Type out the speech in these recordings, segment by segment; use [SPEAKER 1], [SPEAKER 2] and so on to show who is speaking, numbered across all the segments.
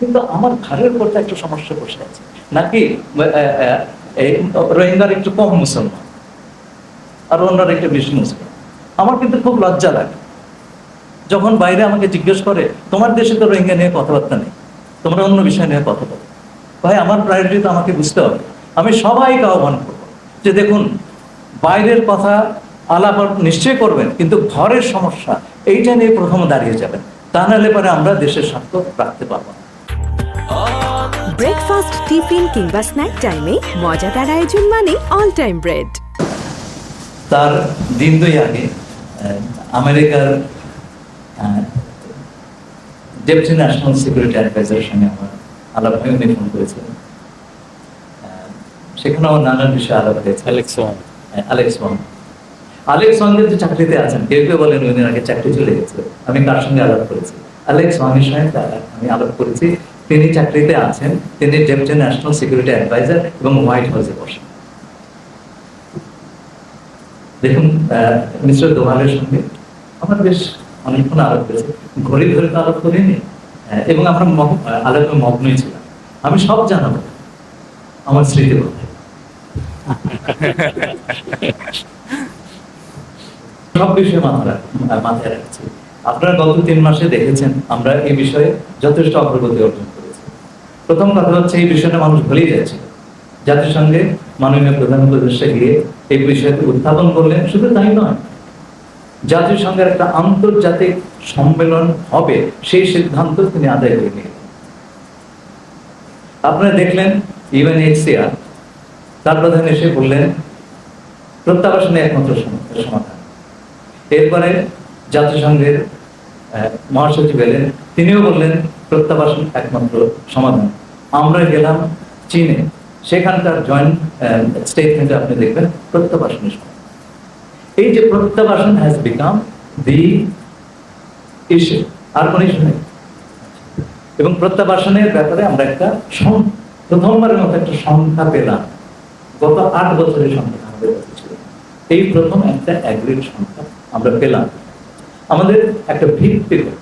[SPEAKER 1] কিন্তু আমার ঘরের পর একটা সমস্যা বসে আছে। নাকি রোহিঙ্গার একটু কম মুসলমান, আর অন্যরা একটু বেশি মুসলিম আমার কিন্তু খুব লজ্জা লাগে। যখন বাইরে আমাকে জিজ্ঞেস করে, তোমার দেশে তো রোহিঙ্গা নিয়ে কথাবার্তা নেই, তোমরা অন্য বিষয় নিয়ে কথা বলো। ভাই, আমার প্রায়োরিটি তো আমাকে বুঝতে হবে। আমি সবাইকে আহ্বান করব যে দেখুন, বাইরের কথা আলাপ নিশ্চয় করবেন, কিন্তু ঘরের সমস্যা, এইটা নিয়ে প্রথম দাঁড়িয়ে যাবেন। তা নাহলে পরে আমরা দেশের স্বার্থ রাখতে পারব
[SPEAKER 2] ব্রেকফাস্ট টিফিন কিংবা স্ন্যাক টাইমে মজাদার আয়োজন মানে অল টাইম ব্রেড
[SPEAKER 1] তার দিন দুই আগে আমেরিকার ডেপুটি ন্যাশনাল সিকিউরিটি অ্যাডভাইজারের সঙ্গে আমার আলাপ হয়ে উনি ফোন করেছিলেন। সেখানে আমার নানান বিষয়ে আলাপ হয়েছে।
[SPEAKER 3] অ্যালেক্স ওয়াং
[SPEAKER 1] হ্যাঁ, ওয়াং আলেক্স ওয়াংয়ের যে চাকরিতে আছেন। কেউ কেউ বলেন উনি আগে চাকরি চলে গেছে। আমি কার সঙ্গে আলাপ করেছি? আলেক্স ওয়াংয়ের সঙ্গে আমি আলাপ করেছি। তিনি চাকরিতে আছেন। তিনি ডেপুটি ন্যাশনাল সিকিউরিটি অ্যাডভাইজার এবং হোয়াইট হাউসে বসেন। দেখুন মিস্টার দোভালের সঙ্গে আমরা বেশ অনেকক্ষণ আলাপ করেছি। ঘড়ি ধরে তো আলাপ করিনি এবং আমরা আলাপে মগ্নই ছিলাম। আমি সব জানাব আমার স্মৃতি বলতে। সব বিষয়ে মাথা মাথায় রাখছি। আপনারা গত তিন মাসে দেখেছেন, আমরা এই বিষয়ে যথেষ্ট অগ্রগতি অর্জন প্রথম কথা হচ্ছে এই বিষয়টা মানুষ ভুলেই যাচ্ছে। জাতিসংঘে মাননীয় প্রধান উপদেষ্টা গিয়ে এই বিষয়টি উত্থাপন করলেন, শুধু তাই নয় জাতিসংঘের একটা আন্তর্জাতিক সম্মেলন হবে, সেই সিদ্ধান্ত তিনি আদায় করে নিলেন। আপনারা দেখলেন ইউএনএইচসিআর, তার প্রধান এসে বললেন প্রত্যাবাসনে একমাত্র সমাধান। এরপরে জাতিসংঘের মহাসচিব এলেন। তিনিও বললেন, প্রত্যাবাসন একমাত্র সমাধান। আমরা গেলাম চীনে। সেখানকার জয়েন্ট স্টেটমেন্টে আপনি দেখবেন প্রত্যাবাসনের সমাধান। এই যে প্রত্যাবাসন হ্যাজ বিকাম দি ইস্যু আর কোন ইস্যু নেই। এবং প্রত্যাবাসনের ব্যাপারে আমরা একটা প্রথমবারের মতো একটা সংখ্যা পেলাম। গত আট বছরের সংখ্যা আমাদের এই প্রথম একটা অ্যাগ্রিড সংখ্যা আমরা পেলাম। আমাদের একটা পেলাম।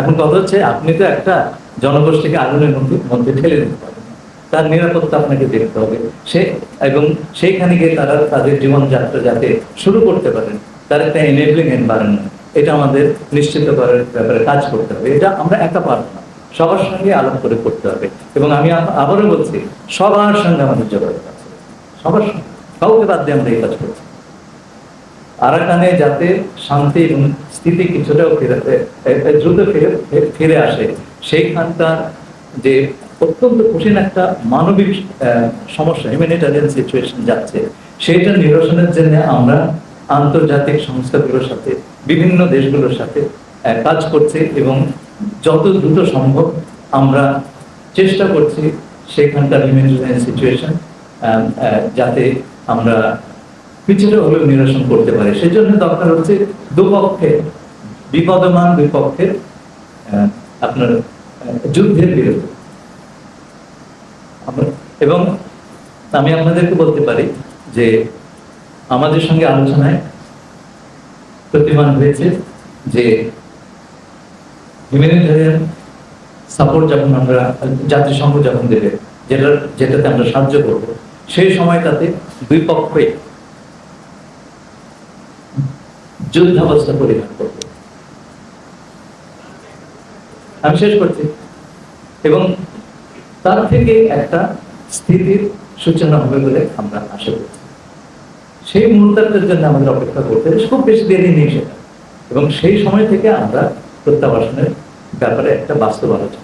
[SPEAKER 1] এখন কথা হচ্ছে, আপনি তো একটা জনগোষ্ঠীকে আগুনের মধ্যে মধ্যে ঠেলে দিতে পারেন তার নিরাপত্তা আপনাকে দেখতে হবে। সে এবং সেইখানে গিয়ে তারা তাদের জীবনযাত্রা যাতে শুরু করতে পারেন তার একটা এনেবলিং এনভায়রনমেন্ট এটা আমাদের নিশ্চিত করার ব্যাপারে কাজ করতে হবে। এটা আমরা একা পারব না। সবার সঙ্গে আলাপ করে করতে হবে। এবং আমি আবারও বলছি, সবার সঙ্গে আমাদের যোগাযোগ আছে। সবার সঙ্গে। কাউকে বাদ দিয়ে আমরা এই কাজ করছি আরাকানে যাতে শান্তি এবং স্থিতি কিছুটাও ফিরে দ্রুত ফিরে ফিরে আসে। সেইখানকার যে অত্যন্ত কঠিন একটা মানবিক সমস্যা হিউম্যানিটারিয়ান সিচুয়েশন যাচ্ছে, সেইটা নিরসনের জন্য আমরা আন্তর্জাতিক সংস্থাগুলোর সাথে, বিভিন্ন দেশগুলোর সাথে কাজ করছি এবং যত দ্রুত সম্ভব আমরা চেষ্টা করছি সেখানকার হিউম্যানিটারিয়ান সিচুয়েশন যাতে আমরা কিছুটা হলেও নিরসন করতে পারে। সেজন্য দরকার হচ্ছে দুপক্ষে, বিপদমান দুই পক্ষের আপনার যুদ্ধের বিরুদ্ধে। এবং আমি আপনাদেরকে বলতে পারি যে আমাদের সঙ্গে আলোচনায় প্রতিমান হয়েছে যে হিউম্যানিটারিয়ান সাপোর্ট যখন আমরা জাতিসংঘ যখন দেবে যেটা যেটাতে আমরা সাহায্য করব, সেই সময়টাতে দুই পক্ষই যুদ্ধাবস্থা পরিহার করবে আমি শেষ করছি। এবং তার থেকে একটা স্থিতির সূচনা হবে বলে আমরা আশা করছি। সেই মুহূর্তের জন্য আমাদের অপেক্ষা করতে। খুব বেশি দেরি নেই সেটা। এবং সেই সময় থেকে আমরা প্রত্যাবাসনের ব্যাপারে একটা বাস্তব আলোচনা